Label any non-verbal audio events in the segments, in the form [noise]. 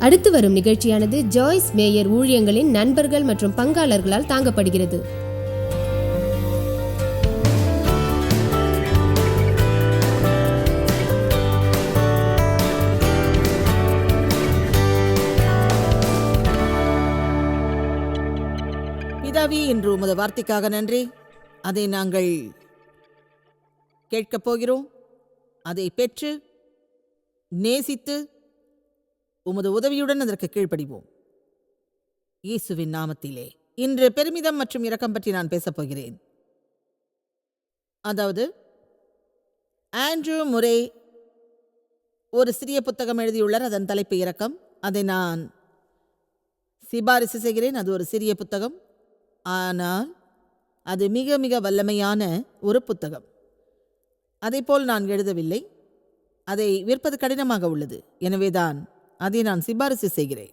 அடுத்து வரும் நிகழ்ச்சியானது ஜாய்ஸ் மேயர் ஊழியங்களின் நண்பர்கள் மற்றும் பங்காளர்களால் தாங்கப்படுகிறது. பிதாவே இன்று உமது வார்த்தைக்காக நன்றி. அதை நாங்கள் கேட்கப் போகிறோம். அதை பெற்று நேசித்து உமது உதவியுடன் அதற்கு கீழ்ப்படிவோம். இயேசுவின் நாமத்திலே இன்று பெருமிதம் மற்றும் இரக்கம் பற்றி நான் பேசப் போகிறேன். அதாவது ஆண்ட்ரூ முரே ஒரு சிறிய புத்தகம் எழுதியுள்ளார் அதன் தலைப்பு இரக்கம். அதை நான் சிபாரிசு செய்கிறேன் அது ஒரு சிறிய புத்தகம். ஆனால் அது மிக மிக வல்லமையான ஒரு புத்தகம். அதைப்போல் நான் எழுதவில்லை. அதை விற்பது கடினமாக உள்ளது. எனவேதான் அதை நான் சிபாரிசு செய்கிறேன்.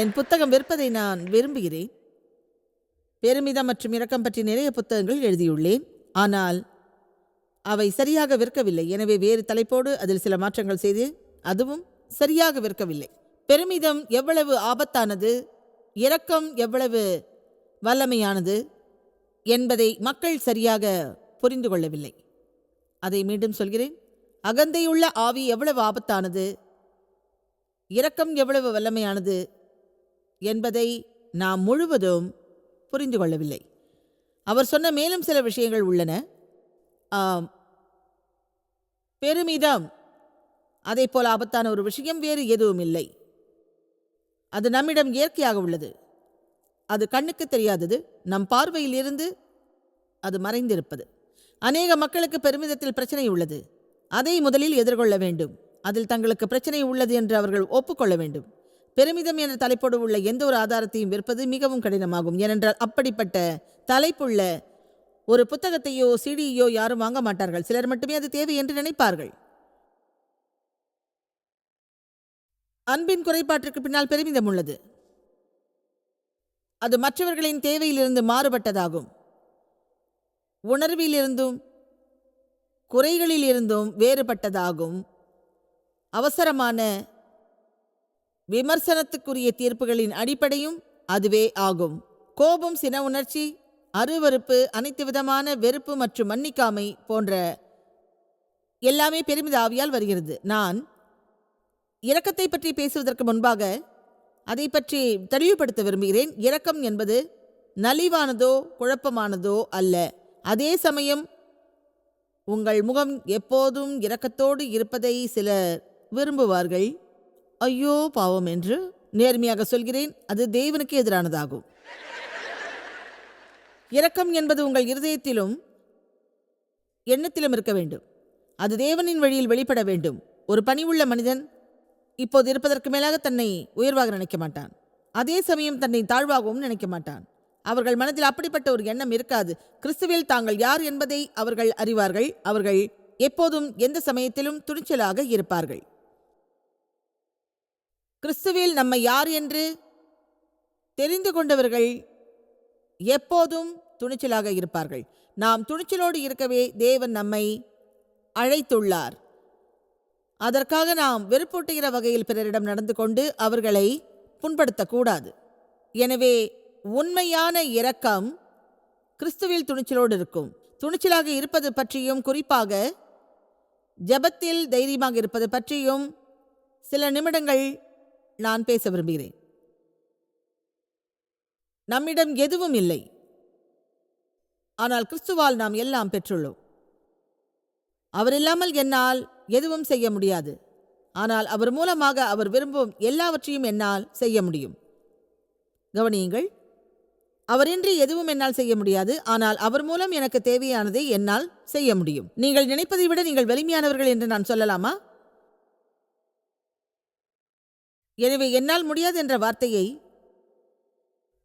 என் புத்தகம் விற்பதை நான் விரும்புகிறேன். பெருமிதம் மற்றும் இரக்கம் பற்றி நிறைய புத்தகங்கள் எழுதியுள்ளேன். ஆனால் அவை சரியாக விற்கவில்லை. எனவே வேறு தலைப்போடு அதில் சில மாற்றங்கள் செய்து அதுவும் சரியாக விற்கவில்லை. பெருமிதம் எவ்வளவு ஆபத்தானது? இரக்கம் எவ்வளவு வல்லமையானது? என்பதை மக்கள் சரியாக புரிந்து கொள்ளவில்லை. அதை மீண்டும் சொல்கிறேன். அகந்தையுள்ள ஆவி எவ்வளவு ஆபத்தானது? இரக்கம் எவ்வளவு வல்லமையானது என்பதை நாம் முழுவதும் புரிந்து கொள்ளவில்லை. அவர் சொன்ன மேலும் சில விஷயங்கள் உள்ளன. ஆம், பெருமிதம். அதைப் போல் ஆபத்தான ஒரு விஷயம் வேறு எதுவும் இல்லை. அது நம்மிடம் இயற்கையாக உள்ளது. அது கண்ணுக்கு தெரியாதது. நம் பார்வையில் இருந்து அது மறைந்திருப்பது. அநேக மக்களுக்கு பெருமிதத்தில் பிரச்சனை உள்ளது. அதை முதலில் எதிர்கொள்ள வேண்டும். அதில் தங்களுக்கு பிரச்சனை உள்ளது என்று அவர்கள் ஒப்புக்கொள்ள வேண்டும். பெருமிதம் என்ற தலைப்போடு உள்ள எந்த ஒரு ஆதாரத்தையும் விற்பது மிகவும் கடினமாகும். ஏனென்றால் அப்படிப்பட்ட தலைப்புள்ள ஒரு புத்தகத்தையோ சிடியோ யாரும் வாங்க மாட்டார்கள். சிலர் மட்டுமே அது தேவை என்று நினைப்பார்கள். அன்பின் குறைபாட்டிற்கு பின்னால் பெருமிதம் உள்ளது. அது மற்றவர்களின் தேவையிலிருந்து மாறுபட்டதாகும். உணர்விலிருந்தும் குறைகளிலிருந்தும் வேறுபட்டதாகும். அவசரமான விமர்சனத்துக்குரிய தீர்ப்புகளின் அடிப்படையும் அதுவே ஆகும். கோபம் சின உணர்ச்சி அருவருப்பு அனைத்து விதமான வெறுப்பு மற்றும் மன்னிக்காமை போன்ற எல்லாமே பெருமித ஆவியால் வருகிறது. நான் இரக்கத்தை பற்றி பேசுவதற்கு முன்பாக அதை பற்றி தெளிவுபடுத்த விரும்புகிறேன். இரக்கம் என்பது நலிவானதோ குழப்பமானதோ அல்ல. அதே சமயம் உங்கள் முகம் எப்போதும் இரக்கத்தோடு இருப்பதை சிலர் விரும்புவார்கள். ஐயோ பாவம் என்று நேர்மையாக சொல்கிறேன். அது தேவனுக்கு எதிரானதாகும். இரக்கம் என்பது உங்கள் இருதயத்திலும் எண்ணத்திலும் இருக்க வேண்டும். அது தேவனின் வழியில் வெளிப்பட வேண்டும். ஒரு பணிவுள்ள மனிதன் இப்போது இருப்பதற்கு மேலாக தன்னை உயர்வாக நினைக்க மாட்டான். அதே சமயம் தன்னை தாழ்வாகவும் நினைக்க மாட்டான். அவர்கள் மனதில் அப்படிப்பட்ட ஒரு எண்ணம் இருக்காது. கிறிஸ்துவில் தாங்கள் யார் என்பதை அவர்கள் அறிவார்கள். அவர்கள் எப்போதும் எந்த சமயத்திலும் துணிச்சலாக இருப்பார்கள். கிறிஸ்துவில் நம்மை யார் என்று தெரிந்து கொண்டவர்கள் எப்போதும் துணிச்சலாக இருப்பார்கள். நாம் துணிச்சலோடு இருக்கவே தேவன் நம்மை அழைத்துள்ளார். அதற்காக நாம் வெறுப்பூட்டுகிற வகையில் பிறரிடம் நடந்து கொண்டு அவர்களை புண்படுத்தக்கூடாது. எனவே உண்மையான இரக்கம் கிறிஸ்துவில் துணிச்சலோடு இருக்கும். துணிச்சலாக இருப்பது பற்றியும் குறிப்பாக ஜெபத்தில் தைரியமாக இருப்பது பற்றியும் சில நிமிடங்கள் நான் பேச விரும்புகிறேன். நம்மிடம் எதுவும் இல்லை. ஆனால் கிறிஸ்துவால் நாம் எல்லாம் பெற்றுள்ளோம். அவர் இல்லாமல் என்னால் எதுவும் செய்ய முடியாது. ஆனால் அவர் மூலமாக அவர் விரும்பும் எல்லாவற்றையும் என்னால் செய்ய முடியும். கவனியுங்கள் அவரின்றி எதுவும் என்னால் செய்ய முடியாது. ஆனால் அவர் மூலம் எனக்கு தேவையானதை என்னால் செய்ய முடியும். நீங்கள் நினைப்பதை விட நீங்கள் வலிமையானவர்கள் என்று நான் சொல்லலாமா? எனவே என்னால் முடியாது என்ற வார்த்தையை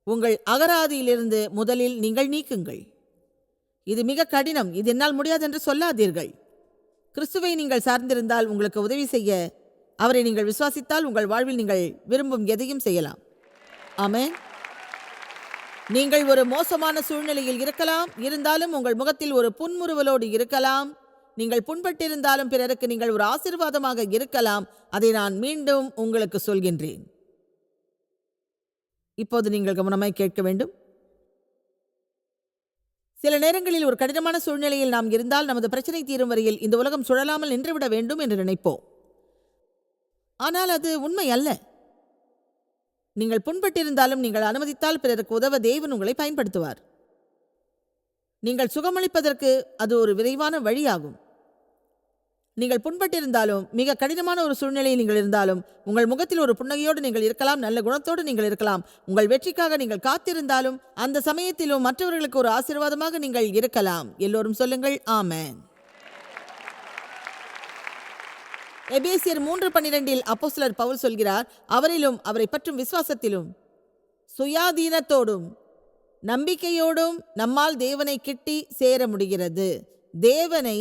உங்கள் அகராதியிலிருந்து முதலில் நீங்கள் நீக்குங்கள். இது மிக கடினம். இது என்னால் முடியாது என்று சொல்லாதீர்கள். கிறிஸ்துவை நீங்கள் சார்ந்திருந்தால் உங்களுக்கு உதவி செய்ய அவரை நீங்கள் விசுவாசித்தால் உங்கள் வாழ்வில் நீங்கள் விரும்பும் எதையும் செய்யலாம். ஆமென். நீங்கள் ஒரு மோசமான சூழ்நிலையில் இருக்கலாம். இருந்தாலும் உங்கள் முகத்தில் ஒரு புன்முறுவலோடு இருக்கலாம். நீங்கள் புண்பட்டிருந்தாலும் பிறருக்கு நீங்கள் ஒரு ஆசீர்வாதமாக இருக்கலாம். அதை நான் மீண்டும் உங்களுக்கு சொல்கின்றேன். இப்போது நீங்கள் கவனமாய் கேட்க வேண்டும். சில நேரங்களில் ஒரு கடினமான சூழ்நிலையில் நாம் இருந்தால் நமது பிரச்சனை தீரும் வரையில் இந்த உலகம் சுழலாமல் நின்றுவிட வேண்டும் என்று நினைப்போம். ஆனால் அது உண்மை அல்ல. நீங்கள் புண்பட்டிருந்தாலும் நீங்கள் அனுமதித்தால் பிறருக்கு உதவ தேவன் உங்களை பயன்படுத்துவார். நீங்கள் சுகமளிப்பதற்கு அது ஒரு விரைவான வழியாகும். நீங்கள் புண்பட்டிருந்தாலும் மிக கடினமான ஒரு சூழ்நிலையில் நீங்கள் இருந்தாலும் உங்கள் முகத்தில் ஒரு புன்னகையோடு நீங்கள் இருக்கலாம் நல்ல குணத்தோடு நீங்கள் இருக்கலாம். உங்கள் வெற்றிக்காக நீங்கள் காத்திருந்தாலும் அந்த சமயத்திலும் மற்றவர்களுக்கு ஒரு ஆசீர்வாதமாக நீங்கள் இருக்கலாம். எல்லோரும் சொல்லுங்கள் ஆமேன். எபேசியர் மூன்று பன்னிரெண்டில் அப்போஸ்தலர் பவுல் சொல்கிறார் அவரிலும் அவரை பற்றும் விசுவாசத்திலும் சுயாதீனத்தோடும் நம்பிக்கையோடும் நம்மால் தேவனை கிட்டி சேர முடிகிறது. தேவனை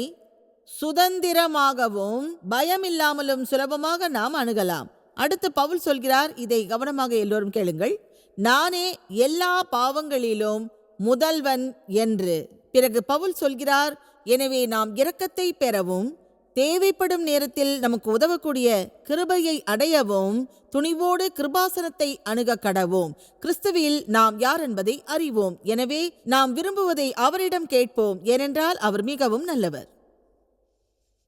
சுதந்திரமாகவும் பயமில்லாமலும் சுலபமாக நாம் அணுகலாம். அடுத்து பவுல் சொல்கிறார் இதை கவனமாக எல்லோரும் கேளுங்கள். நானே எல்லா பாவங்களிலும் முதல்வன் என்று. பிறகு பவுல் சொல்கிறார் எனவே நாம் இரக்கத்தை பெறவும் தேவைப்படும் நேரத்தில் நமக்கு உதவக்கூடிய கிருபையை அடையவும் துணிவோடு கிருபாசனத்தை அணுக கடவோம். கிறிஸ்துவில் நாம் யார் என்பதை அறிவோம். எனவே நாம் விரும்புவதை அவரிடம் கேட்போம். ஏனென்றால் அவர் மிகவும் நல்லவர்.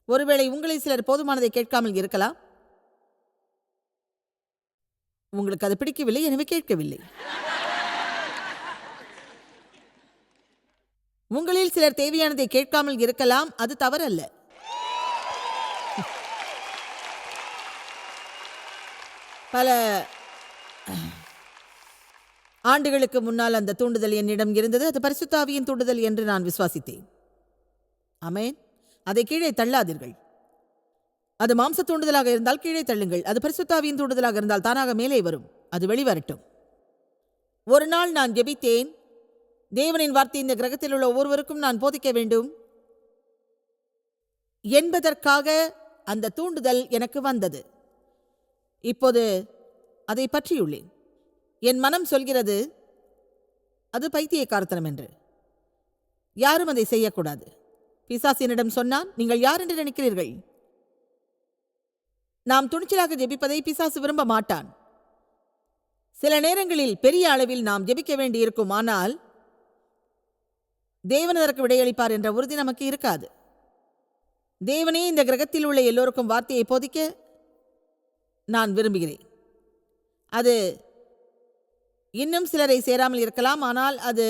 ஒருவேளை உங்களை சிலர் போதுமானதை கேட்காமல் இருக்கலாம். உங்களுக்கு அது பிடிக்கவில்லை எனவே கேட்கவில்லை. உங்களில் சிலர் தேவையானதை கேட்காமல் இருக்கலாம் அது தவறல்ல. பல ஆண்டுகளுக்கு முன்னால் அந்த தூண்டுதல் என்னிடம் இருந்தது. அது பரிசுத்தாவியின் தூண்டுதல் என்று நான் விசுவாசித்தேன். அமேன் அதை கீழே தள்ளாதீர்கள். அது மாம்ச தூண்டுதலாக இருந்தால் கீழே தள்ளுங்கள். அது பரிசுத்தாவியின் தூண்டுதலாக இருந்தால் தானாக மேலே வரும். அது வெளிவரட்டும். ஒரு நாள் நான் ஜெபித்தேன். தேவனின் வார்த்தை இந்த கிரகத்தில் உள்ள ஒவ்வொருவருக்கும் நான் போதிக்க வேண்டும். என்பதற்காக அந்த தூண்டுதல் எனக்கு வந்தது. இப்போது அதை பற்றியுள்ளேன். என் மனம் சொல்கிறது அது பைத்தியக்காரத்தனம் என்று. யாரும் அதை செய்யக்கூடாது. பிசாசினிடம் சொன்னான் நீங்கள் யார் என்று நினைக்கிறீர்கள்? நாம் துணிச்சலாக ஜெபிப்பதை பிசாசு விரும்ப மாட்டான். சில நேரங்களில் பெரிய அளவில் நாம் ஜெபிக்க வேண்டியிருக்கும் ஆனால் தேவன் அதற்கு விடையளிப்பார் என்ற உறுதி நமக்கு இருக்காது. தேவனே இந்த கிரகத்தில் உள்ள எல்லோருக்கும் வார்த்தையை போதிக்க நான் விரும்புகிறேன். அது இன்னும் சிலரை சேராமல் இருக்கலாம் ஆனால் அது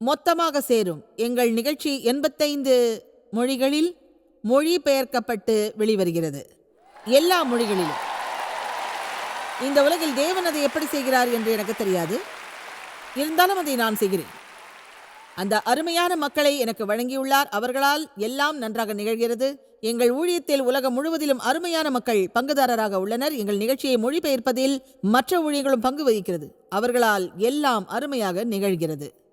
மொத்தமாக சேரும். எங்கள் நிகழ்ச்சி எண்பத்தைந்து மொழிகளில் மொழி பெயர்க்கப்பட்டு வெளிவருகிறது. எல்லா மொழிகளிலும். இந்த உலகில் தேவன் அதை எப்படி செய்கிறார் என்று எனக்கு தெரியாது. இருந்தாலும் அதை நான் செய்கிறேன். அந்த அருமையான மக்களை எனக்கு வழங்கியுள்ளார். அவர்களால் எல்லாம் நன்றாக நிகழ்கிறது. எங்கள் ஊழியத்தில் உலகம் முழுவதிலும் அருமையான மக்கள் பங்குதாரராக உள்ளனர். எங்கள் நிகழ்ச்சியை மொழிபெயர்ப்பதில் மற்ற ஊழியர்களும் பங்கு வகிக்கிறது. அவர்களால் எல்லாம் அருமையாக நிகழ்கிறது.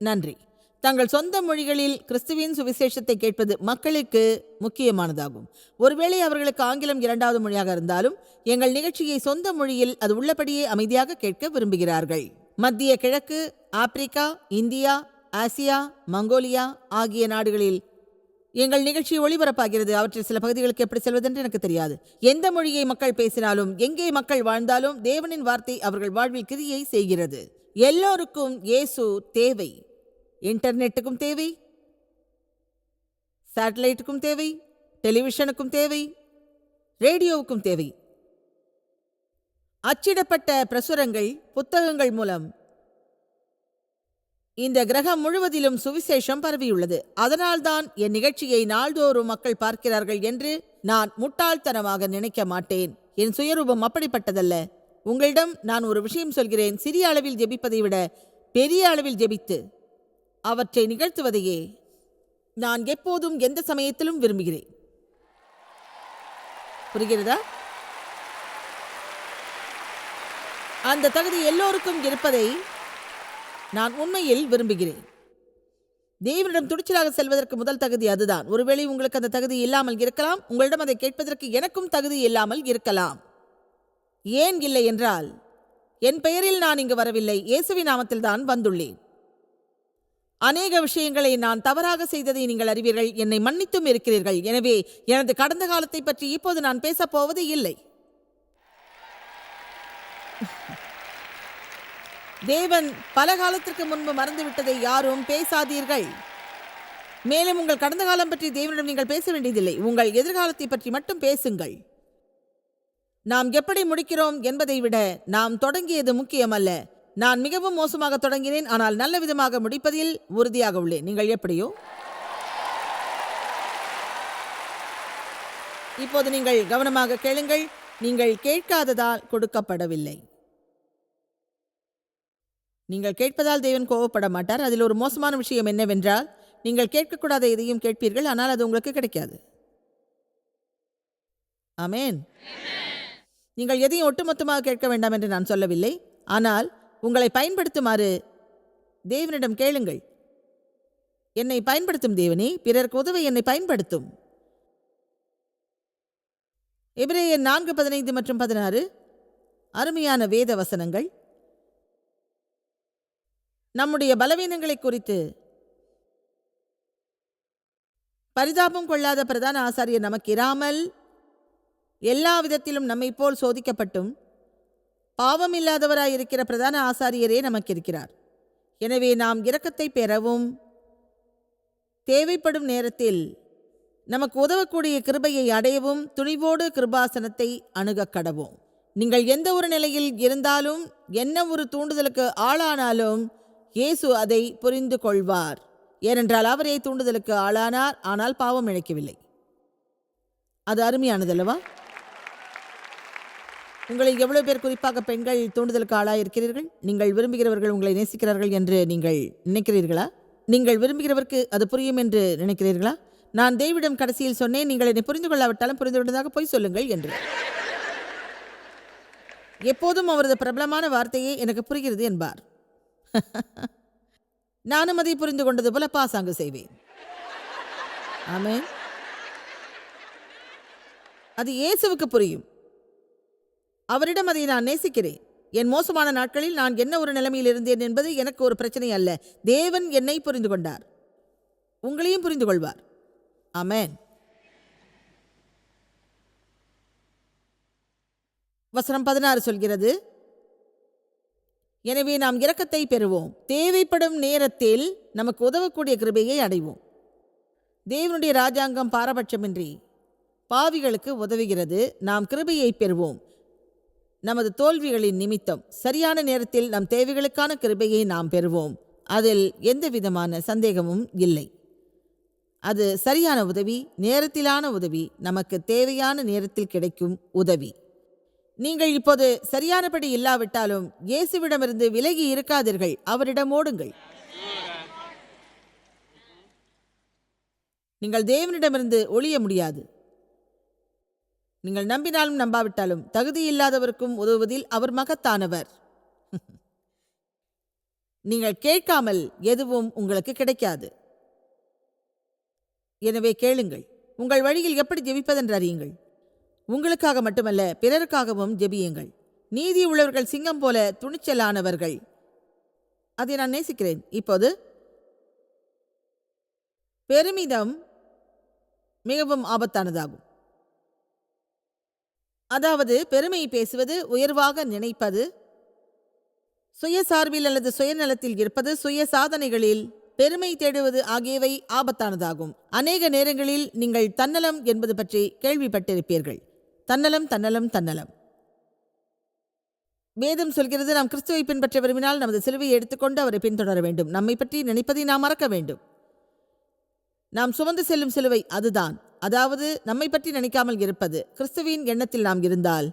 நன்றி. தங்கள் சொந்த மொழிகளில் கிறிஸ்துவின் சுவிசேஷத்தை கேட்பது மக்களுக்கு முக்கியமானதாகும். ஒருவேளை அவர்களுக்கு ஆங்கிலம் இரண்டாவது மொழியாக இருந்தாலும் எங்கள் நிகழ்ச்சியை சொந்த மொழியில் அது உள்ளபடியே அமைதியாக கேட்க விரும்புகிறார்கள். மத்திய கிழக்கு ஆப்பிரிக்கா இந்தியா ஆசியா மங்கோலியா ஆகிய நாடுகளில் எங்கள் நிகழ்ச்சி ஒளிபரப்பாகிறது. அவற்றில் சில பகுதிகளுக்கு எப்படி செல்வதென்று எனக்கு தெரியாது. எந்த மொழியை மக்கள் பேசினாலும் எங்கே மக்கள் வாழ்ந்தாலும் தேவனின் வார்த்தை அவர்கள் வாழ்வில் கிரியை செய்கிறது. எல்லோருக்கும் இயேசு தேவை. இன்டர்நெட்டுக்கும் தேவை சேட்டலைட்டுக்கும் தேவை டெலிவிஷனுக்கும் தேவை ரேடியோவுக்கும் தேவை. அச்சிடப்பட்ட பிரசுரங்கள் புத்தகங்கள் மூலம் இந்த கிரகம் முழுவதிலும் சுவிசேஷம் பரவியுள்ளது. அதனால்தான் என் நிகழ்ச்சியை நாள்தோறும் மக்கள் பார்க்கிறார்கள் என்று நான் முட்டாள்தனமாக நினைக்க மாட்டேன். என் சுயரூபம் அப்படிப்பட்டதல்ல. உங்களிடம் நான் ஒரு விஷயம் சொல்கிறேன். சிறிய அளவில் ஜெபிப்பதை விட பெரிய அளவில் ஜெபித்து அவற்றை நிகழ்த்துவதையே நான் எப்போதும் எந்த சமயத்திலும் விரும்புகிறேன். புரிகிறதா? அந்த தகுதி எல்லோருக்கும் இருப்பதை நான் உண்மையில் விரும்புகிறேன். தேவனிடம் துணிச்சலாக செல்வதற்கு முதல் தகுதி அதுதான். ஒருவேளை உங்களுக்கு அந்த தகுதி இல்லாமல் இருக்கலாம். உங்களிடம் அதை கேட்பதற்கு எனக்கும் தகுதி இல்லாமல் இருக்கலாம். ஏன் இல்லை என்றால் என் பெயரில் நான் இங்கு வரவில்லை. இயேசுவி நாமத்தில் தான் வந்துள்ளேன். அநேக விஷயங்களை நான் தவறாக செய்ததை நீங்கள் அறிவீர்கள். என்னை மன்னித்தும் இருக்கிறீர்கள். எனவே எனது கடந்த காலத்தை பற்றி இப்போது நான் பேசப் போவது இல்லை. தேவன் பல காலத்திற்கு முன்பு மறந்துவிட்டதை யாரும் பேசாதீர்கள். மேலும் உங்கள் கடந்த காலம் பற்றி தேவனிடம் நீங்கள் பேச வேண்டியதில்லை. உங்கள் எதிர்காலத்தை பற்றி மட்டும் பேசுங்கள். நாம் எப்படி முடிக்கிறோம் என்பதை விட நாம் தொடங்கியது முக்கியமல்ல. நான் மிகவும் மோசமாக தொடங்கினேன் ஆனால் நல்ல விதமாக முடிப்பதில் உறுதியாக உள்ளேன். நீங்கள் எப்படியோ? இப்போது நீங்கள் கவனமாக கேளுங்கள். நீங்கள் கேட்காததால் கொடுக்கப்படவில்லை. நீங்கள் கேட்பதால் தேவன் கோவப்பட மாட்டார். அதில் ஒரு மோசமான விஷயம் என்னவென்றால் நீங்கள் கேட்கக்கூடாத எதையும் கேட்பீர்கள் ஆனால் அது உங்களுக்கு கிடைக்காது. ஆமேன். நீங்கள் எதையும் ஒட்டுமொத்தமாக கேட்க வேண்டாம் என்று நான் சொல்லவில்லை. ஆனால் உங்களை பயன்படுத்துமாறு தேவனிடம் கேளுங்கள். என்னை பயன்படுத்தும் தேவனே பிறருக்கு உதவ என்னை பயன்படுத்தும். எபிரேயர் நான்கு பதினைந்து மற்றும் பதினாறு. அருமையான வேத வசனங்கள். நம்முடைய பலவீனங்களை குறித்து. பரிதாபம் கொள்ளாத பிரதான ஆசாரியர் நமக்கு இராமல் எல்லா விதத்திலும் நம்மை போல் சோதிக்கப்பட்டும். பாவம் இல்லாதவராய் இருக்கிற பிரதான ஆசாரியரே நமக்கு இருக்கிறார் எனவே நாம் இரக்கத்தை பெறவும் தேவைப்படும் நேரத்தில் நமக்கு உதவக்கூடிய கிருபையை அடையவும் துணிவோடு கிருபாசனத்தை அணுகக் கடவோம் நீங்கள் எந்த ஒரு நிலையில் இருந்தாலும் என்ன ஒரு தூண்டுதலுக்கு ஆளானாலும் இயேசு அதை புரிந்து கொள்வார். ஏனென்றால் அவரே தூண்டுதலுக்கு ஆளானார் ஆனால் பாவம் இழைக்கவில்லை அது அருமையானதல்லவா? உங்களில் எவ்வளவு பேர் குறிப்பாக பெண்கள் தூண்டுதலுக்கு ஆளாக இருக்கிறீர்கள் நீங்கள் விரும்புகிறவர்கள் உங்களை நேசிக்கிறார்கள் என்று நீங்கள் நினைக்கிறீர்களா? நீங்கள் விரும்புகிறவருக்கு அது புரியும் என்று நினைக்கிறீர்களா? நான் தேவிடம் கடைசியில் சொன்னேன் நீங்கள் என்னை புரிந்து கொள்ளாவிட்டாலும் புரிந்து கொண்டதாக போய் சொல்லுங்கள் என்று. எப்போதும் அவரது பிரபலமான வார்த்தையே எனக்கு புரிகிறது என்பார். [laughs] நானும் அதை புரிந்து கொண்டது போல பாசாங்கு செய்வேன். ஆமே அது இயேசுவுக்கு புரியும். அவரிடம் அதை நான் நேசிக்கிறேன். என் மோசமான நாட்களில் நான் என்ன ஒரு நிலைமையில் இருந்தேன் என்பது எனக்கு ஒரு பிரச்சனை அல்ல. தேவன் என்னை புரிந்து கொண்டார். உங்களையும் புரிந்து கொள்வார். அமேன் வசனம் பதினாறு சொல்கிறது எனவே நாம் இரக்கத்தை பெறுவோம். தேவைப்படும் நேரத்தில் நமக்கு உதவக்கூடிய கிருபையை அடைவோம். தேவனுடைய ராஜாங்கம் பாரபட்சமின்றி பாவிகளுக்கு உதவுகிறது. நாம் கிருபையை பெறுவோம். நமது தோல்விகளின் நிமித்தம் சரியான நேரத்தில் நம் தேவைகளுக்கான கிருபையை நாம் பெறுவோம். அதில் எந்த விதமான சந்தேகமும் இல்லை. அது சரியான உதவி நேரத்திலான உதவி நமக்கு தேவையான நேரத்தில் கிடைக்கும் உதவி. நீங்கள் இப்போது சரியானபடி இல்லாவிட்டாலும் இயேசுவிடமிருந்து விலகி இருக்காதீர்கள். அவரிடம் ஓடுங்கள். நீங்கள் தேவனிடமிருந்து ஒளிய முடியாது. நீங்கள் நம்பினாலும் நம்பாவிட்டாலும் தகுதியில்லாதவருக்கும் உதவுவதில் அவர் மகத்தானவர். [laughs] நீங்கள் கேட்காமல் எதுவும் உங்களுக்கு கிடைக்காது. எனவே கேளுங்கள் உங்கள் வழியில் எப்படி ஜெபிப்பதென்று அறியுங்கள். உங்களுக்காக மட்டுமல்ல பிறருக்காகவும் ஜெபியுங்கள். நீதி உள்ளவர்கள் சிங்கம் போல துணிச்சலானவர்கள். அதை நான் நேசிக்கிறேன். இப்போது பெருமிதம் மிகவும் ஆபத்தானதாகும். அதாவது பெருமை பேசுவது உயர்வாக நினைப்பது. சுயசார்பில் அல்லது சுயநலத்தில் இருப்பது சுய சாதனைகளில் பெருமை தேடுவது ஆகியவை ஆபத்தானதாகும். அநேக நேரங்களில் நீங்கள் தன்னலம் என்பது பற்றி கேள்விப்பட்டிருப்பீர்கள். தன்னலம் தன்னலம் தன்னலம். வேதம் சொல்கிறது நாம் கிறிஸ்துவை பின்பற்ற விரும்பினால் நமது சிலுவையை எடுத்துக்கொண்டு அவரை பின்தொடர வேண்டும். நம்மை பற்றி நினைப்பதை நாம் மறக்க வேண்டும். நாம் சுமந்து செல்லும் சிலுவை அதுதான். அதாவது நம்மை பற்றி நினைக்காமல் இருப்பது. கிறிஸ்துவின் எண்ணத்தில் நாம் இருந்தால்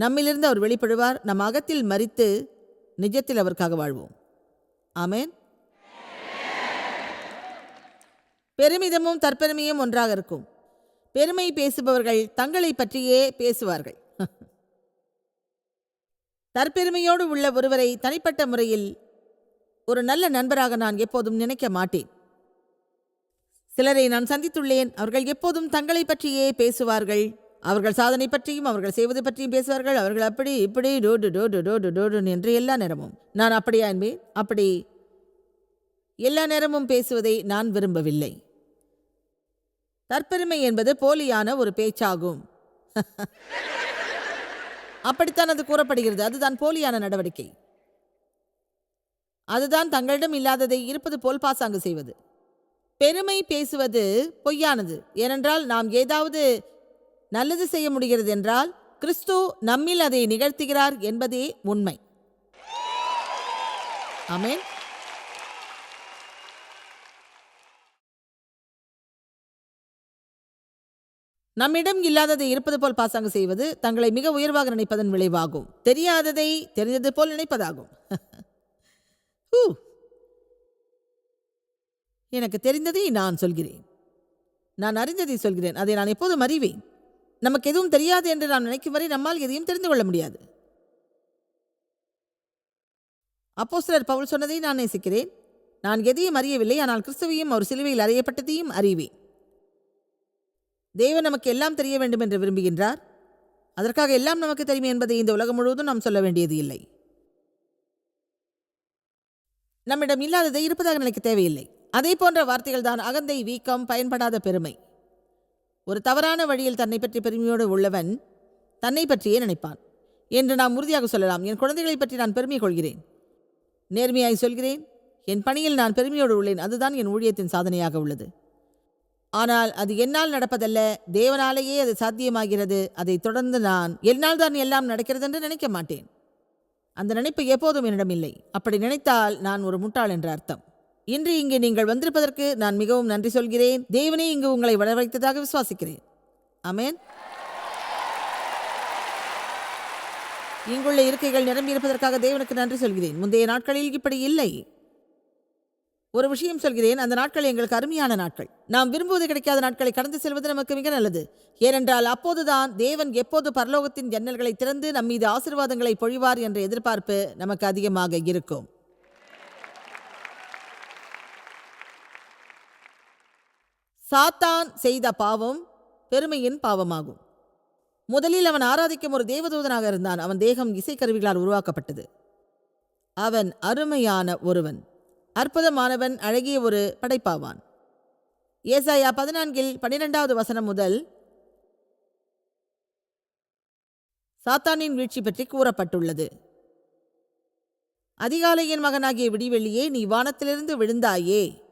நம்மிலிருந்து அவர் வெளிப்படுவார் நம் அகத்தில் மறித்து நிஜத்தில் அவருக்காக வாழ்வோம். ஆமேன். பெருமிதமும் தற்பெருமையும் ஒன்றாக இருக்கும். பெருமை பேசுபவர்கள் தங்களை பற்றியே பேசுவார்கள். [laughs] தற்பெருமையோடு உள்ள ஒருவரை தனிப்பட்ட முறையில் ஒரு நல்ல நண்பராக நான் எப்போதும் நினைக்க மாட்டேன். சிலரை நான் சந்தித்துள்ளேன். அவர்கள் எப்போதும் தங்களை பற்றியே பேசுவார்கள். அவர்கள் சாதனை பற்றியும் அவர்கள் செய்வது பற்றியும் பேசுவார்கள். அவர்கள் அப்படி இப்படி டோடு டோடு டோடு டோடு என்று எல்லா நேரமும். நான் அப்படியா என்பேன் அப்படி. எல்லா நேரமும் பேசுவதை நான் விரும்பவில்லை. தற்பெருமை என்பது போலியான ஒரு பேச்சாகும். [laughs] அப்படித்தான் அது கூறப்படுகிறது. அதுதான் போலியான நடவடிக்கை. அதுதான் தங்களிடம் இல்லாததை இருப்பது போல் பாசாங்கு செய்வது. பெருமை பேசுவது பொய்யானது. ஏனென்றால் நாம் ஏதாவது நல்லது செய்ய முடிகிறது என்றால் கிறிஸ்து நம்மில் அதை நிகழ்த்துகிறார் என்பதே உண்மை. ஆமென். நம்மிடம் இல்லாததை இருப்பது போல் பாசாங்கு செய்வது தங்களை மிக உயர்வாக நினைப்பதன் விளைவாகும். தெரியாததை தெரிந்தது போல் நினைப்பதாகும். [laughs] ஹூ. எனக்கு தெரிந்ததை நான் சொல்கிறேன். நான் அறிந்ததை சொல்கிறேன். அதை நான் எப்போதும் அறிவேன். நமக்கு எதுவும் தெரியாது என்று நான் நினைக்கும் வரை நம்மால் எதையும் தெரிந்து கொள்ள முடியாது. அப்போஸ்தலர் பவுல் சொன்னதை நான் நேசிக்கிறேன். நான் எதையும் அறியவில்லை. ஆனால் கிறிஸ்துவையும் அவர் சிலுவையில் அறியப்பட்டதையும் அறிவேன். தேவன் நமக்கு எல்லாம் தெரிய வேண்டும் என்று விரும்புகின்றார். அதற்காக எல்லாம் நமக்கு தெரியும் என்பதை இந்த உலகம் முழுவதும் நாம் சொல்ல வேண்டியது இல்லை. நம்மிடம் இல்லாததை இருப்பதாக நினைக்க தேவையில்லை. அதே போன்ற வார்த்தைகள் தான் அகந்தை வீக்கம் பயன்படாத பெருமை. ஒரு தவறான வழியில் தன்னை பற்றி பெருமையோடு உள்ளவன் தன்னை பற்றியே நினைப்பான். என்று நாம் உறுதியாக சொல்லலாம். என் குழந்தைகளை பற்றி நான் பெருமை கொள்கிறேன். நேர்மையாய் சொல்கிறேன். என் பணியில் நான் பெருமையோடு உள்ளேன். அதுதான் என் ஊழியத்தின் சாதனையாக உள்ளது. ஆனால் அது என்னால் நடப்பதல்ல. தேவனாலேயே அது சாத்தியமாகிறது. அதை தொடர்ந்து நான் என்னால் தான் எல்லாம் நடக்கிறது என்று நினைக்க மாட்டேன். அந்த நினைப்பு எப்போதும் என்னிடம் இல்லை அப்படி நினைத்தால் நான் ஒரு முட்டாள் என்ற அர்த்தம். இன்று இங்கே நீங்கள் வந்திருப்பதற்கு நான் மிகவும் நன்றி சொல்கிறேன். தேவனே இங்கு உங்களை வரவழைத்ததாக விசுவாசிக்கிறேன். அமேன் இங்குள்ள இருக்கைகள் நிரம்பி இருப்பதற்காக தேவனுக்கு நன்றி சொல்கிறேன். முந்தைய நாட்களில் இப்படி இல்லை. ஒரு விஷயம் சொல்கிறேன். அந்த நாட்கள் எங்களுக்கு அருமையான நாட்கள். நாம் விரும்புவது கிடைக்காத நாட்களை கடந்து செல்வது நமக்கு மிக நல்லது. ஏனென்றால் அப்போதுதான் தேவன் எப்போது பரலோகத்தின் ஜன்னல்களை திறந்து நம் மீது ஆசீர்வாதங்களை பொழிவார் என்ற எதிர்பார்ப்பு நமக்கு அதிகமாக இருக்கும். சாத்தான் செய்த பாவம் பெருமையின் பாவமாகும். முதலில் அவன் ஆராதிக்கும் ஒரு தேவதூதனாக இருந்தான். அவன் தேகம் இசைக்கருவிகளால் உருவாக்கப்பட்டது. அவன் அருமையான ஒருவன். அற்புதமானவன் அழகிய ஒரு படைப்பாவான். ஏசாயா பதினான்கில் பன்னிரெண்டாவது வசனம் முதல் சாத்தானின் வீழ்ச்சி பற்றி கூறப்பட்டுள்ளது. அதிகாலையின் மகனாகிய விடிவெள்ளியே நீ வானத்திலிருந்து விழுந்தாயே.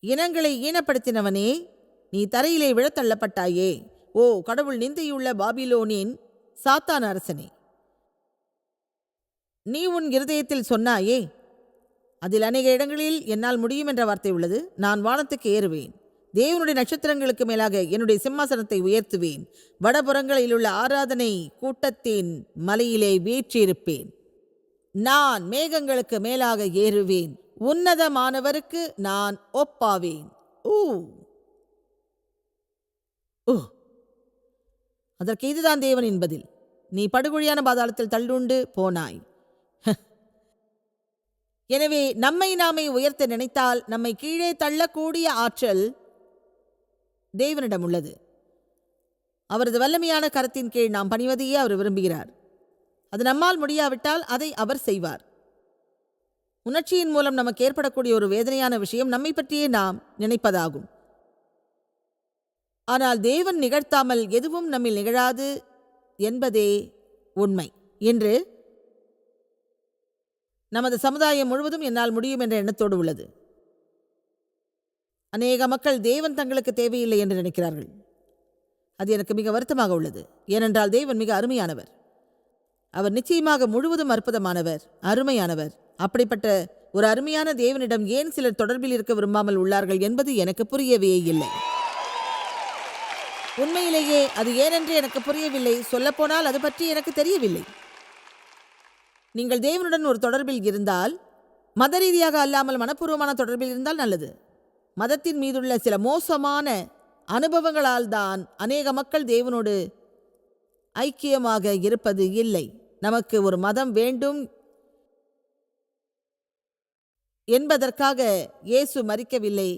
இனங்களை ஈனப்படுத்தினவனே நீ தரையிலே விழத்தள்ளப்பட்டாயே. ஓ கடவுள் நிந்தையுள்ள பாபிலோனின் சாத்தான் அரசனே. நீ உன் இருதயத்தில் சொன்னாயே அதில் அநேக இடங்களில் என்னால் முடியும் என்ற வார்த்தை உள்ளது. நான் வானத்துக்கு ஏறுவேன். தேவனுடைய நட்சத்திரங்களுக்கு மேலாக என்னுடைய சிம்மாசனத்தை உயர்த்துவேன். வடபுறங்களில் உள்ள ஆராதனை கூட்டத்தின் மலையிலே வீற்றிருப்பேன். நான் மேகங்களுக்கு மேலாக ஏறுவேன். உன்னதமானவருக்கு நான் ஒப்பாவேன். ஊ. அதற்கு இதுதான் தேவனின் பதில். நீ படுகொழியான பாதாளத்தில் தள்ளுண்டு போனாய். எனவே நம்மை நாமே உயர்த்த நினைத்தால் நம்மை கீழே தள்ளக்கூடிய ஆற்றல் தேவனிடம் உள்ளது. அவரது வல்லமையான கரத்தின் கீழ் நாம் பணிவதையே அவர் விரும்புகிறார். அது நம்மால் முடியாவிட்டால் அதை அவர் செய்வார். உணர்ச்சியின் மூலம் நமக்கு ஏற்படக்கூடிய ஒரு வேதனையான விஷயம் நம்மை பற்றியே நாம் நினைப்பதாகும். ஆனால் தேவன் நிகழ்த்தாமல் எதுவும் நம்மில் நிகழாது என்பதே உண்மை. என்று நமது சமுதாயம் முழுவதும் என்னால் முடியும் என்ற எண்ணத்தோடு உள்ளது. அநேக மக்கள் தேவன் தங்களுக்கு தேவையில்லை என்று நினைக்கிறார்கள். அது எனக்கு மிக வருத்தமாக உள்ளது. ஏனென்றால் தேவன் மிக அருமையானவர். அவர் நிச்சயமாக முழுவதும் அற்புதமானவர் அருமையானவர். அப்படிப்பட்ட ஒரு அருமையான தேவனிடம் ஏன் சிலர் தொடர்பில் இருக்க விரும்பாமல் உள்ளார்கள் என்பது எனக்கு புரியவே இல்லை. உண்மையிலேயே அது ஏனென்று எனக்கு புரியவில்லை. சொல்லப்போனால் அது பற்றி எனக்கு தெரியவில்லை. நீங்கள் தேவனுடன் ஒரு தொடர்பில் இருந்தால் மத ரீதியாக அல்லாமல் மனப்பூர்வமான தொடர்பில் இருந்தால் நல்லது. மதத்தின் மீதுள்ள சில மோசமான அனுபவங்களால் தான் அநேக மக்கள் தேவனோடு ஐக்கியமாக இருப்பது இல்லை. நமக்கு ஒரு மதம் வேண்டும் என்பதற்காக இயேசு மறிக்கவில்லை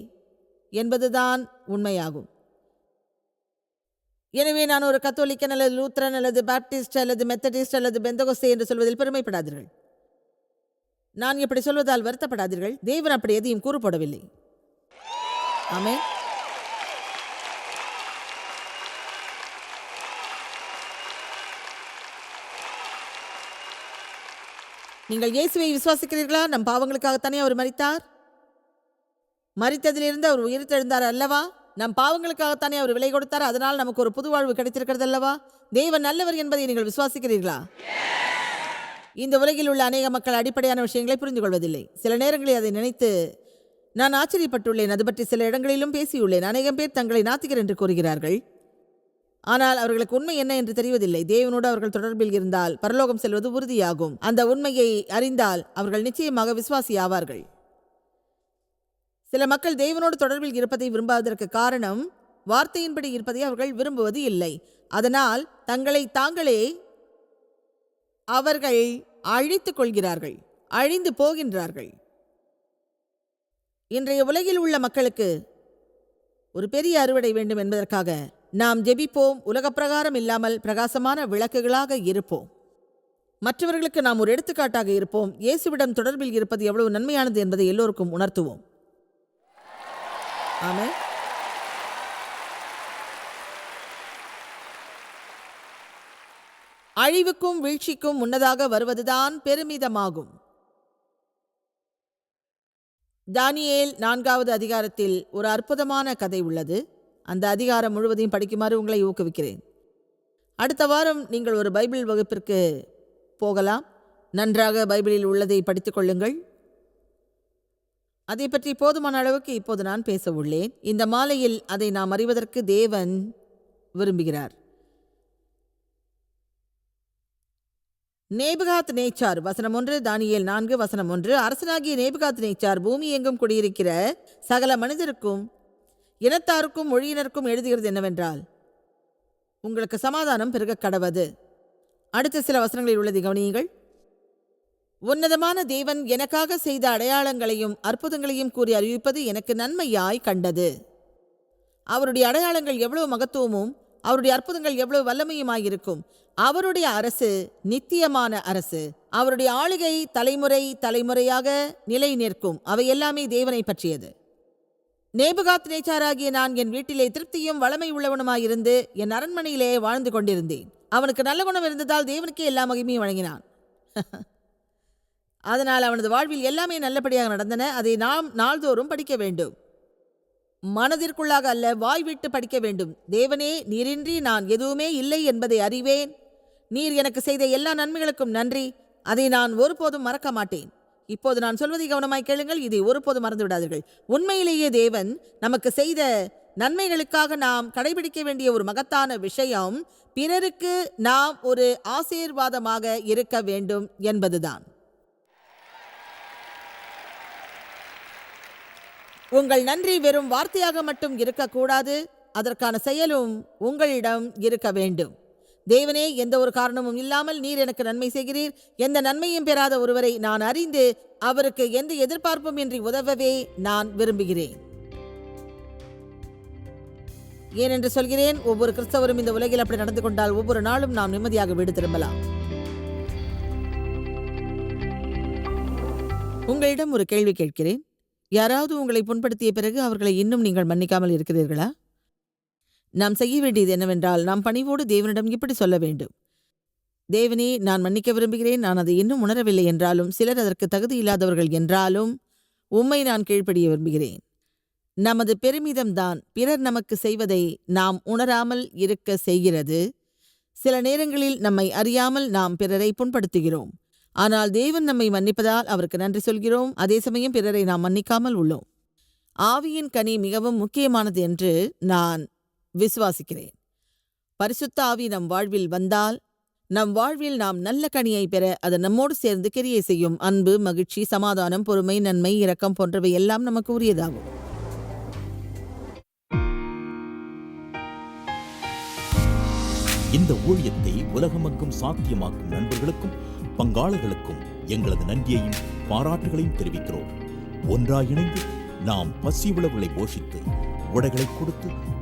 என்பதுதான் உண்மையாகும். எனவே நான் ஒரு கத்தோலிக்கன் அல்லது லூத்ரன் அல்லது பாப்டிஸ்ட் அல்லது மெத்தடிஸ்ட் அல்லது பெந்தகோஸ்தே என்று சொல்வதில் பெருமைப்படாதீர்கள். நான் இப்படி சொல்வதால் வருத்தப்படாதீர்கள். தேவன் அப்படி எதையும் கூறப்படவில்லை ஆமே நீங்கள் இயேசுவை விசுவாசிக்கிறீர்களா? நம் பாவங்களுக்காகத்தானே அவர் மறித்தார் மறித்ததிலிருந்து அவர் உயிர்த்தெழுந்தார் அல்லவா? நம் பாவங்களுக்காகத்தானே அவர் விலை கொடுத்தார். அதனால் நமக்கு ஒரு புது வாழ்வு கிடைத்திருக்கிறது அல்லவா? தேவன் நல்லவர் என்பதை நீங்கள் விசுவாசிக்கிறீர்களா? இந்த உலகில் உள்ள அநேக மக்கள் அடிப்படையான விஷயங்களை புரிந்து கொள்வதில்லை சில நேரங்களில் அதை நினைத்து நான் ஆச்சரியப்பட்டுள்ளேன். அது பற்றி சில இடங்களிலும் பேசியுள்ளேன். அநேகம் பேர் தங்களை நாத்திகர் என்று கூறுகிறார்கள். ஆனால் அவர்களுக்கு உண்மை என்ன என்று தெரிவதில்லை. தேவனோடு அவர்கள் தொடர்பில் இருந்தால் பரலோகம் செல்வது உறுதியாகும். அந்த உண்மையை அறிந்தால் அவர்கள் நிச்சயமாக விசுவாசி ஆவார்கள். சில மக்கள் தேவனோடு தொடர்பில் இருப்பதை விரும்பாததற்கு காரணம் வார்த்தையின்படி இருப்பதை அவர்கள் விரும்புவது இல்லை. அதனால் தங்களை தாங்களே அவர்கள் அழித்துக் கொள்கிறார்கள் அழிந்து போகின்றார்கள். இன்றைய உலகில் உள்ள மக்களுக்கு ஒரு பெரிய அறுவடை வேண்டும் என்பதற்காக நாம் ஜெபிப்போம். உலகப் பிரகாரம் இல்லாமல் பிரகாசமான விளக்குகளாக இருப்போம். மற்றவர்களுக்கு நாம் ஒரு எடுத்துக்காட்டாக இருப்போம். இயேசுவிடம் தொடர்பில் இருப்பது எவ்வளவு நன்மையானது என்பதை எல்லோருக்கும் உணர்த்துவோம். ஆமே அழிவுக்கும் வீழ்ச்சிக்கும் முன்னதாக வருவதுதான் பெருமிதமாகும். தானியேல் நான்காவது அதிகாரத்தில் ஒரு அற்புதமான கதை உள்ளது. அந்த அதிகாரம் முழுவதையும் படிக்குமாறு உங்களை ஊக்குவிக்கிறேன். அடுத்த வாரம் நீங்கள் ஒரு பைபிள் வகுப்பிற்கு போகலாம். நன்றாக பைபிளில் உள்ளதை படித்துக்கொள்ளுங்கள் அதை பற்றி போதுமான அளவுக்கு இப்போது நான் பேச உள்ளேன். இந்த மாலையில் அதை நாம் அறிவதற்கு தேவன் விரும்புகிறார். நேபுகாத் நேச்சார் வசனம் ஒன்று தானியல் நான்கு வசனம் ஒன்று. அரசனாகிய நேபுகாத் நேச்சார் பூமி எங்கும் குடியிருக்கிற சகல மனிதருக்கும் இனத்தாருக்கும் மொழியினருக்கும் எழுதுகிறது என்னவென்றால் உங்களுக்கு சமாதானம் பெருக கடவது. அடுத்த சில வசனங்களில் உள்ளதை கவனியுங்கள். உன்னதமான தேவன் எனக்காக செய்த அடையாளங்களையும் அற்புதங்களையும் கூறி அறிவிப்பது எனக்கு நன்மையாய் கண்டது. அவருடைய அடையாளங்கள் எவ்வளவு மகத்துவமும் அவருடைய அற்புதங்கள் எவ்வளவு வல்லமையுமாயிருக்கும் அவருடைய அரசு நித்தியமான அரசு. அவருடைய ஆளுகை தலைமுறை தலைமுறையாக நிலை நிற்கும் அவை எல்லாமே தேவனை பற்றியது. நேபுகாத் நேச்சாராகிய நான் என் வீட்டிலே திருப்தியும் வளமை உள்ளவனுமாயிருந்து என் அரண்மனையிலே வாழ்ந்து கொண்டிருந்தேன். அவனுக்கு நல்ல குணம் இருந்ததால் தேவனுக்கே எல்லா மகிமையும் வழங்கினான். [laughs] அதனால் அவனது வாழ்வில் எல்லாமே நல்லபடியாக நடந்தன. அதை நாம் நாள்தோறும் படிக்க வேண்டும். மனதிற்குள்ளாக அல்ல வாய் விட்டு படிக்க வேண்டும். தேவனே நீரின்றி நான் எதுவுமே இல்லை என்பதை அறிவேன். நீர் எனக்கு செய்த எல்லா நன்மைகளுக்கும் நன்றி. அதை நான் ஒருபோதும் மறக்க மாட்டேன். இப்போது நான் சொல்வதை கவனமாய் கேளுங்கள். இதை ஒருபோது மறந்து விடாதீர்கள் உண்மையிலேயே தேவன் நமக்கு செய்த நன்மைகளுக்காக நாம் கடைபிடிக்க வேண்டிய ஒரு மகத்தான விஷயம் பிறருக்கு நாம் ஒரு ஆசீர்வாதமாக இருக்க வேண்டும் என்பதுதான். உங்கள் நன்றி வெறும் வார்த்தையாக மட்டும் இருக்கக்கூடாது. அதற்கான செயலும் உங்களிடம் இருக்க வேண்டும். தேவனே எந்த ஒரு காரணமும் இல்லாமல் நீர் எனக்கு நன்மை செய்கிறீர். எந்த நன்மையும் பெறாத ஒருவரை நான் அறிந்து அவருக்கு எந்த எதிர்பார்ப்பும் இன்றி உதவவே நான் விரும்புகிறேன். ஏனென்று சொல்கிறேன் ஒவ்வொரு கிறிஸ்தவரும் இந்த உலகில் அப்படி நடந்து கொண்டால் ஒவ்வொரு நாளும் நாம் நிம்மதியாக வீடு திரும்பலாம். உங்களிடம் ஒரு கேள்வி கேட்கிறேன். யாராவது உங்களை புண்படுத்திய பிறகு அவர்களை இன்னும் நீங்கள் மன்னிக்காமல் இருக்கிறீர்களா? நாம் செய்ய வேண்டியது என்னவென்றால் நாம் பணிவோடு தேவனிடம் இப்படி சொல்ல வேண்டும். தேவனே நான் மன்னிக்க விரும்புகிறேன் நான் அதை இன்னும் உணரவில்லை என்றாலும் சிலர் அதற்கு தகுதி இல்லாதவர்கள் என்றாலும் உம்மை நான் கீழ்ப்படிய விரும்புகிறேன். நமது பெருமிதம்தான் பிறர் நமக்கு செய்வதை நாம் உணராமல் இருக்க செய்கிறது. சில நேரங்களில் நம்மை அறியாமல் நாம் பிறரை புண்படுத்துகிறோம். ஆனால் தேவன் நம்மை மன்னிப்பதால் அவருக்கு நன்றி சொல்கிறோம். அதே சமயம் பிறரை நாம் மன்னிக்காமல் உள்ளோம். ஆவியின் கனி மிகவும் முக்கியமானது என்று நான் விசுவாசிக்கிறேன். பரிசுத்த ஆவி நம் வாழ்வில் வந்தால் நம் வாழ்வில் நாம் நல்ல கனியை பெற அது நம்மோடு சேர்ந்து கிரியை செய்யும் அன்பு மகிழ்ச்சி சமாதானம் பொறுமை நன்மை இரக்கம் போன்றவை எல்லாம் நமக்கு உரியதாகும். இந்த ஊழியத்தை உலகமெங்கும் சாத்தியமாக்கும் நண்பர்களுக்கும் பங்காளர்களுக்கும் எங்களது நன்றியையும் பாராட்டுகளையும் தெரிவிக்கிறோம். ஒன்றாய் இணைந்து நாம் பசி உழவுகளை போஷித்து உடைகளை கொடுத்து